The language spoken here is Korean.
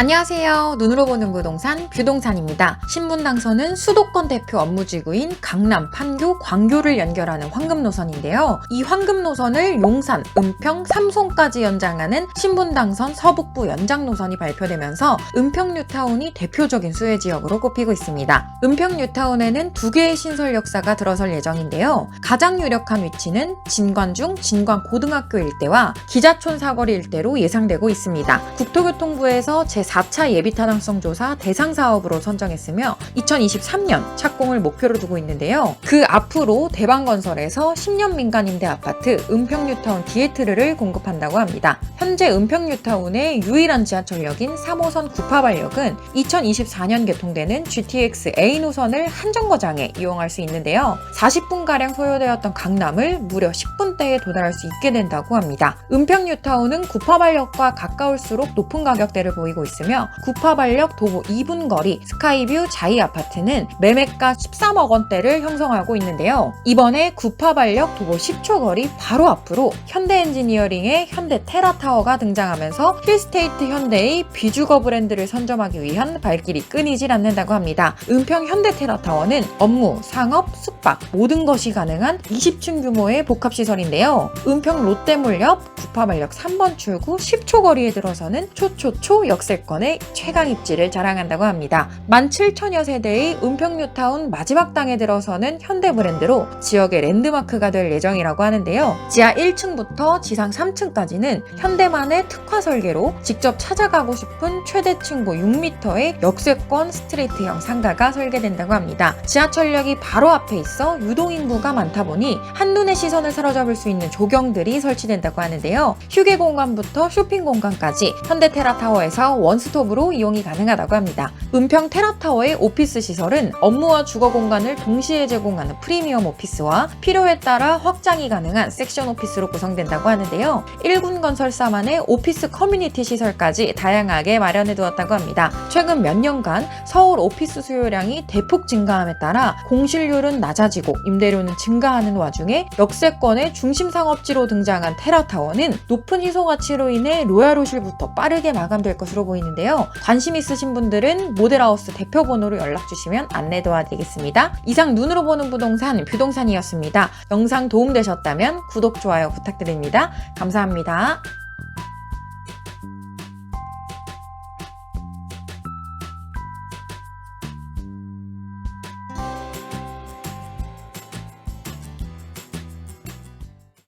안녕하세요. 눈으로 보는 부동산 뷰동산입니다. 신분 당선은 수도권 대표 업무지구인 강남, 판교, 광교를 연결하는 황금 노선인데요. 이 황금 노선을 용산, 은평, 삼송까지 연장하는 신분 당선 서북부 연장 노선이 발표되면서 은평 뉴타운이 대표적인 수혜 지역으로 꼽히고 있습니다. 은평 뉴타운에는 두 개의 신설 역사가 들어설 예정인데요. 가장 유력한 위치는 진관중 진관고등학교 일대와 기자촌 사거리 일대로 예상되고 있습니다. 국토교통부에서 제 4차 예비 타당성 조사 대상 사업으로 선정했으며 2023년 착공을 목표로 두고 있는데요. 그 앞으로 대방건설에서 10년 민간 임대 아파트 은평뉴타운 디에트르를 공급한다고 합니다. 현재 은평뉴타운의 유일한 지하철역인 3호선 구파발역은 2024년 개통되는 GTX A 노선을 한 정거장에 이용할 수 있는데요. 40분가량 소요되었던 강남을 무려 10분대에 도달할 수 있게 된다고 합니다. 은평뉴타운은 구파발역과 가까울수록 높은 가격대를 보이고 있 으며 구파발역 도보 2분 거리 스카이뷰 자이 아파트는 매매가 13억 원대를 형성하고 있는데요. 이번에 구파발역 도보 10초 거리 바로 앞으로 현대엔지니어링의 현대 테라타워가 등장하면서 힐스테이트 현대의 비주거 브랜드를 선점하기 위한 발길이 끊이질 않는다고 합니다. 은평 현대 테라타워는 업무, 상업, 숙박 모든 것이 가능한 20층 규모의 복합시설인데요. 은평 롯데몰 옆 구파발역 3번 출구 10초 거리에 들어서는 초초초 역세권 의 최강 입지를 자랑한다고 합니다. 17,000여 세대의 은평뉴타운 마지막 땅에 들어서는 현대 브랜드로 지역의 랜드마크가 될 예정이라고 하는데요. 지하 1층부터 지상 3층까지는 현대만의 특화 설계로 직접 찾아가고 싶은 최대 층고 6m의 역세권 스트레이트형 상가가 설계된다고 합니다. 지하철역이 바로 앞에 있어 유동인구가 많다 보니 한눈에 시선을 사로잡을 수 있는 조경들이 설치된다고 하는데요. 휴게 공간부터 쇼핑 공간까지 현대 테라타워에서 원 스톱으로 이용이 가능하다고 합니다. 은평 테라타워의 오피스 시설은 업무와 주거 공간을 동시에 제공하는 프리미엄 오피스와 필요에 따라 확장이 가능한 섹션 오피스로 구성된다고 하는데요. 1군 건설사만의 오피스 커뮤니티 시설까지 다양하게 마련해 두었다고 합니다. 최근 몇 년간 서울 오피스 수요량이 대폭 증가함에 따라 공실률은 낮아지고 임대료는 증가하는 와중에 역세권의 중심 상업지로 등장한 테라타워는 높은 희소 가치로 인해 로얄호실부터 빠르게 마감될 것으로 보 이는데요. 관심 있으신 분들은 모델하우스 대표 번호로 연락 주시면 안내 도와드리겠습니다. 이상 눈으로 보는 부동산 뷰동산이었습니다. 영상 도움되셨다면 구독, 좋아요 부탁드립니다. 감사합니다.